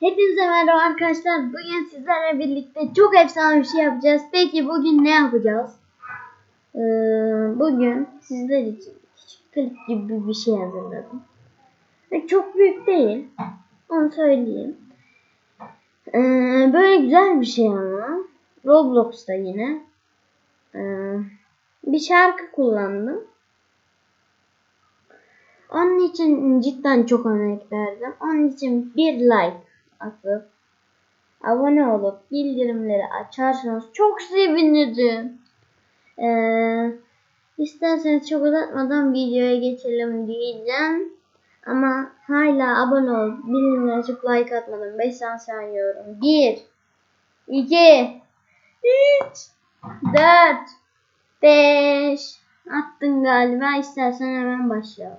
Hepinize merhaba arkadaşlar. Bugün sizlerle birlikte çok efsane bir şey yapacağız. Peki bugün ne yapacağız? Ee, bugün sizler için küçük klip gibi bir şey hazırladım. Ve çok büyük değil. Onu söyleyeyim. Ee, böyle güzel bir şey ama. Roblox'ta yine. Ee, bir şarkı kullandım. Onun için cidden çok emek verdim. Onun için bir like atıp abone olup bildirimleri açarsanız çok sevinirim. Ee, isterseniz çok uzatmadan videoya geçelim diyeceğim. Ama hala abone olup bildirimleri açıp like atmadım. 5 saniye sayıyorum. 1 2 3 4 5 Attın galiba. İstersen hemen başlayalım.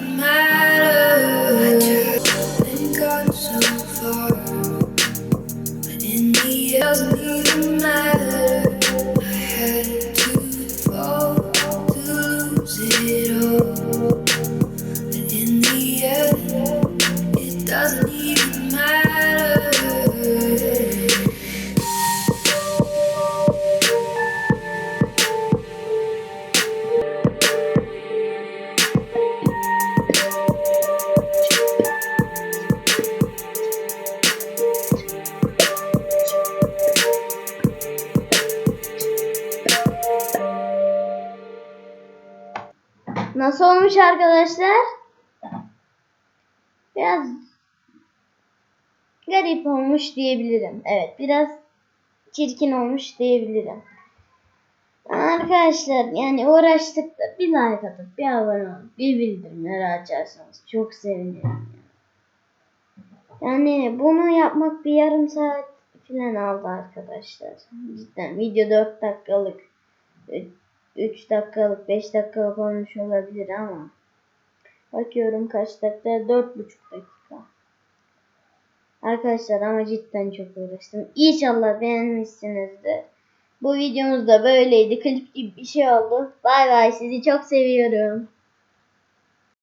my Nasıl olmuş arkadaşlar? Biraz garip olmuş diyebilirim. Evet biraz çirkin olmuş diyebilirim. Arkadaşlar yani uğraştık da bir like atıp bir abone olup bir bildirimleri açarsanız çok sevinirim. Yani bunu yapmak bir yarım saat falan aldı arkadaşlar. Cidden video 4 dakikalık 3 dakikalık 5 dakikalık olmuş olabilir ama bakıyorum kaç dakika 4,5 dakika. Arkadaşlar ama cidden çok uğraştım. İnşallah beğenmişsinizdir. Bu videomuz da böyleydi. Klip gibi bir şey oldu. Bay bay sizi çok seviyorum.